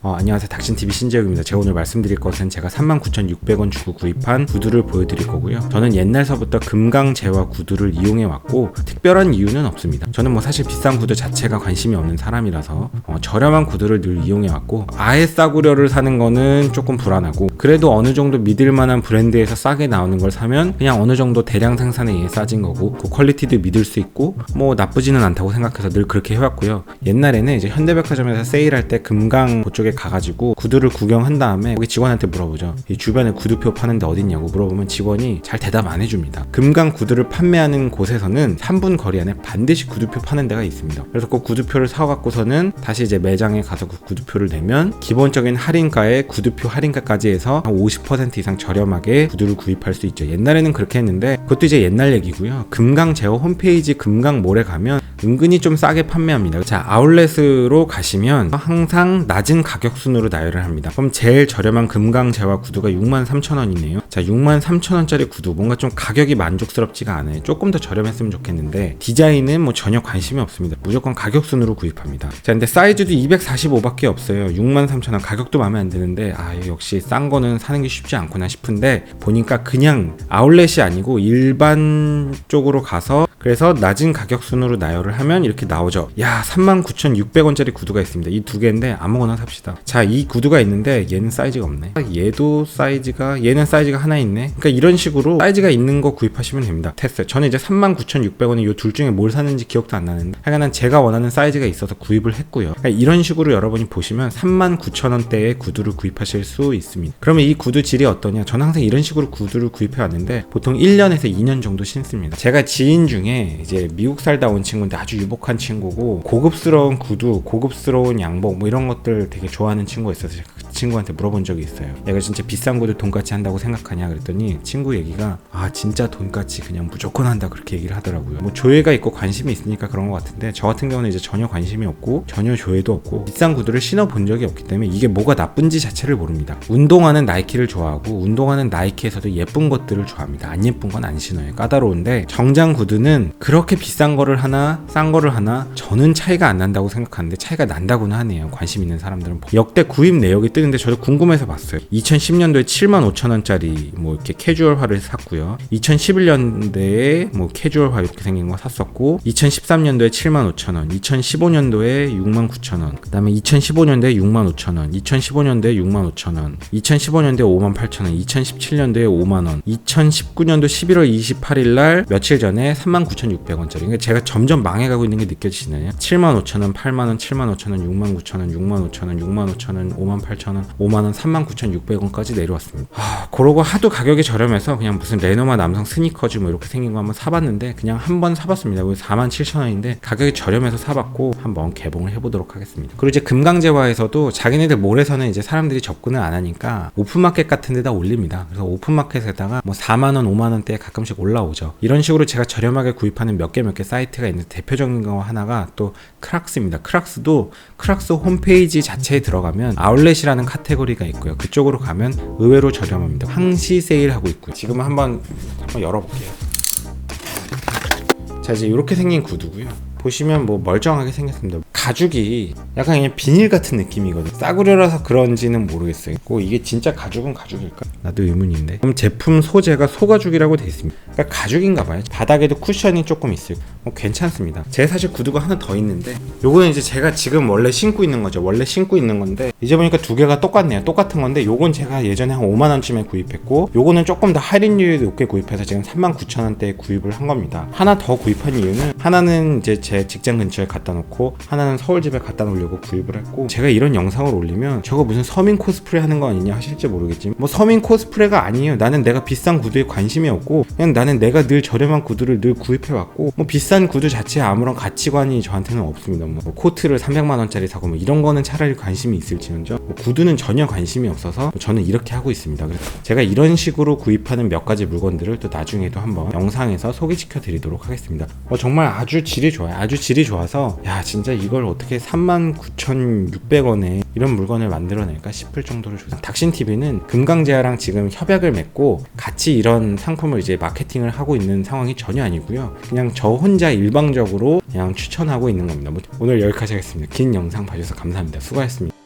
어, 안녕하세요. 닥신TV 신재욱입니다. 제가 오늘 말씀드릴 것은 제가 39,600원 주고 구입한 구두를 보여드릴 거고요. 저는 옛날서부터 금강재와 구두를 이용해왔고 특별한 이유는 없습니다. 저는 뭐 사실 비싼 구두 자체가 관심이 없는 사람이라서 어, 저렴한 구두를 늘 이용해왔고 아예 싸구려를 사는 거는 조금 불안하고 그래도 어느 정도 믿을 만한 브랜드에서 싸게 나오는 걸 사면 그냥 어느 정도 대량 생산에 의해 싸진 거고 그 퀄리티도 믿을 수 있고 뭐 나쁘지는 않다고 생각해서 늘 그렇게 해왔고요. 옛날에는 이제 현대백화점에서 세일할 때 금강 그쪽에 가가지고 구두를 구경한 다음에 거기 직원한테 물어보죠. 이 주변에 구두표 파는데 어딨냐고 물어보면 직원이 잘 대답 안 해줍니다. 금강 구두를 판매하는 곳에서는 3분 거리 안에 반드시 구두표 파는 데가 있습니다. 그래서 그 구두표를 사갖고서는 다시 이제 매장에 가서 그 구두표를 내면 기본적인 할인가에 구두표 할인가까지 해서 한 50% 이상 저렴하게 구두를 구입할 수 있죠. 옛날에는 그렇게 했는데 그것도 이제 옛날 얘기고요. 금강 제어 홈페이지 금강몰에 가면 은근히 좀 싸게 판매합니다. 자, 아울렛으로 가시면 항상 낮은 가격 순으로 나열을 합니다. 그럼 제일 저렴한 금강 제화 구두가 63,000원이네요. 자, 63,000원짜리 구두 뭔가 좀 가격이 만족스럽지가 않아요. 조금 더 저렴했으면 좋겠는데 디자인은 뭐 전혀 관심이 없습니다. 무조건 가격 순으로 구입합니다. 자, 근데 사이즈도 245밖에 없어요. 63,000원 가격도 마음에 안 드는데 아, 역시 싼 거는 사는 게 쉽지 않구나 싶은데 보니까 그냥 아울렛이 아니고 일반 쪽으로 가서 그래서 낮은 가격 순으로 나열을 하면 이렇게 나오죠. 야, 39,600원짜리 구두가 있습니다. 이 두 개인데 아무거나 삽시다. 자, 이 구두가 있는데 얘는 사이즈가 없네. 얘도 사이즈가 얘는 사이즈가 하나 있네. 그러니까 이런 식으로 사이즈가 있는 거 구입하시면 됩니다. 됐어요. 저는 이제 39,600원에 이 둘 중에 뭘 샀는지 기억도 안 나는데 하여간 제가 원하는 사이즈가 있어서 구입을 했고요. 그러니까 이런 식으로 여러분이 보시면 39,000원대의 구두를 구입하실 수 있습니다. 그러면 이 구두 질이 어떠냐? 저는 항상 이런 식으로 구두를 구입해 왔는데 보통 1년에서 2년 정도 신습니다. 제가 지인 중에 이제 미국 살다 온 친구인데 아주 유복한 친구고 고급스러운 구두, 고급스러운 양복 뭐 이런 것들 되게 좋아하는 친구가 있어서 친구한테 물어본 적이 있어요. 내가 진짜 비싼 구두 돈같이 한다고 생각하냐 그랬더니 친구 얘기가 아 진짜 돈같이 그냥 무조건 한다 그렇게 얘기를 하더라고요. 뭐 조회가 있고 관심이 있으니까 그런 것 같은데 저 같은 경우는 이제 전혀 관심이 없고 전혀 조회도 없고 비싼 구두를 신어 본 적이 없기 때문에 이게 뭐가 나쁜지 자체를 모릅니다. 운동화는 나이키를 좋아하고 운동화는 나이키에서도 예쁜 것들을 좋아합니다. 안 예쁜 건 안 신어요. 까다로운데 정장 구두는 그렇게 비싼 거를 하나 싼 거를 하나 저는 차이가 안 난다고 생각하는데 차이가 난다고는 하네요. 관심 있는 사람들은 역대 구입 내역이 뜨는 데 저도 궁금해서 봤어요. 2010년도에 7만 5천 원짜리 뭐 이렇게 캐주얼화를 샀고요. 2011년대에 뭐 캐주얼화 이렇게 생긴 거 샀었고 2013년도에 7만 5천 원, 2015년도에 6만 9천 원, 그다음에 2015년도에 6만 5천 원, 2015년도에 6만 5천 원, 2015년도에 5만 8천 원, 2017년도에 5만 원, 2019년도 11월 28일 날 며칠 전에 39,600원짜리. 그러니까 제가 점점 망해가고 있는 게 느껴지시나요? 7만 5천 원, 8만 원, 7만 5천 원, 6만 9천 원, 6만 5천 원, 6만 5천 원, 5만 8천 원, 5만 원, 39,600원까지 내려왔습니다. 아, 그러고 하도 가격이 저렴해서 그냥 무슨 레노마 남성 스니커즈 뭐 이렇게 생긴 거 한번 사봤는데 그냥 한 번 사봤습니다. 4만 7천 원인데 가격이 저렴해서 사봤고 한번 개봉을 해보도록 하겠습니다. 그리고 이제 금강제화에서도 자기네들 몰에서는 이제 사람들이 접근을 안 하니까 오픈마켓 같은 데다 올립니다. 그래서 오픈마켓에다가 뭐 4만 원, 5만 원대에 가끔씩 올라오죠. 이런 식으로 제가 저렴하게 구입하는 몇 개 몇개 사이트가 있는데 대표적인 거 하나가 또 크락스입니다. 크락스도 크락스 홈페이지 자체에 들어가면 아울렛이라는 카테고리가 있고요. 그쪽으로 가면 의외로 저렴합니다. 항시 세일하고 있고요. 지금 한번 한번 열어볼게요. 자 이제 이렇게 생긴 구두고요. 보시면 뭐 멀쩡하게 생겼습니다. 가죽이 약간 그냥 비닐 같은 느낌이거든요. 싸구려라서 그런지는 모르겠어요. 고 이게 진짜 가죽은 가죽일까? 나도 의문인데. 그럼 제품 소재가 소가죽이라고 돼 있습니다. 그러니까 가죽인가 봐요. 바닥에도 쿠션이 조금 있어요. 뭐 괜찮습니다. 제 사실 구두가 하나 더 있는데 요거는 이제 제가 지금 원래 신고 있는 거죠. 원래 신고 있는 건데 이제 보니까 두 개가 똑같네요. 똑같은 건데 요건 제가 예전에 한 5만 원쯤에 구입했고 요거는 조금 더 할인율이 높게 구입해서 지금 3만 9천 원대에 구입을 한 겁니다. 하나 더 구입한 이유는 하나는 이제 제 직장 근처에 갖다 놓고 하나는 서울 집에 갖다 놓으려고 구입을 했고 제가 이런 영상을 올리면 저거 무슨 서민 코스프레 하는 거 아니냐 하실지 모르겠지만 뭐 서민 코스프레가 아니에요. 나는 내가 비싼 구두에 관심이 없고 그냥 나는 내가 늘 저렴한 구두를 늘 구입해 왔고 뭐 비싼 구두 자체에 아무런 가치관이 저한테는 없습니다. 뭐 코트를 300만 원짜리 사고 뭐 이런 거는 차라리 관심이 있을지언정 뭐 구두는 전혀 관심이 없어서 뭐 저는 이렇게 하고 있습니다. 그래서 제가 이런 식으로 구입하는 몇 가지 물건들을 또 나중에도 한번 영상에서 소개시켜 드리도록 하겠습니다. 어, 정말 아주 질이 좋아요. 아주 질이 좋아서 야 진짜 이걸 어떻게 39,600원에 이런 물건을 만들어낼까 싶을 정도로 좋다. 닥신 TV는 금강제아랑 지금 협약을 맺고 같이 이런 상품을 이제 마케팅을 하고 있는 상황이 전혀 아니고요. 그냥 저 혼자 일방적으로 그냥 추천하고 있는 겁니다. 뭐 오늘 여기까지 하겠습니다. 긴 영상 봐주셔서 감사합니다. 수고하셨습니다.